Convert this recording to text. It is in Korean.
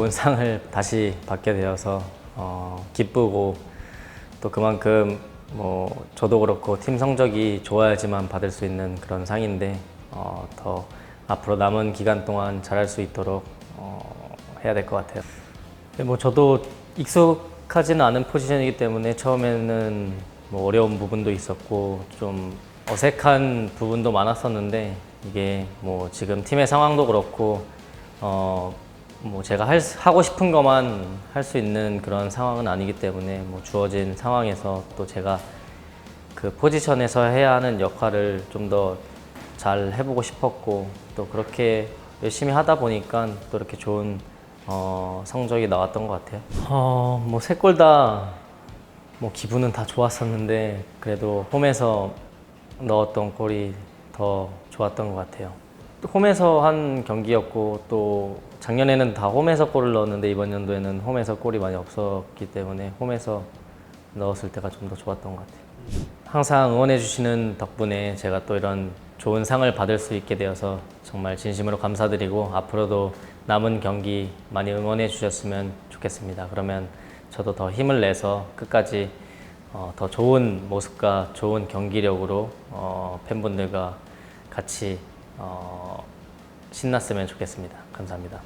좋은 상을 다시 받게 되어서 어, 기쁘고 또 그만큼 뭐 저도 그렇고 팀 성적이 좋아야지만 받을 수 있는 그런 상인데 어, 더 앞으로 남은 기간 동안 잘할 수 있도록 어, 해야 될 것 같아요. 근데 뭐 저도 익숙하지는 않은 포지션이기 때문에 처음에는 뭐 어려운 부분도 있었고 좀 어색한 부분도 많았었는데 이게 뭐 지금 팀의 상황도 그렇고 어 뭐 제가 할, 수- 하고 싶은 것만 할 수 있는 그런 상황은 아니기 때문에 뭐 주어진 상황에서 또 제가 그 포지션에서 해야 하는 역할을 좀 더 잘 해보고 싶었고 또 그렇게 열심히 하다 보니까 또 이렇게 좋은 어, 성적이 나왔던 것 같아요. 어, 뭐세 골 다 뭐 기분은 다 좋았었는데 그래도 홈에서 넣었던 골이 더 좋았던 것 같아요. 또 홈에서 한 경기였고 또 작년에는 다 홈에서 골을 넣었는데 이번 연도에는 홈에서 골이 많이 없었기 때문에 홈에서 넣었을 때가 좀 더 좋았던 것 같아요. 항상 응원해 주시는 덕분에 제가 또 이런 좋은 상을 받을 수 있게 되어서 정말 진심으로 감사드리고 앞으로도 남은 경기 많이 응원해 주셨으면 좋겠습니다. 그러면 저도 더 힘을 내서 끝까지 어, 더 좋은 모습과 좋은 경기력으로 어, 팬분들과 같이 어, 신났으면 좋겠습니다. 감사합니다.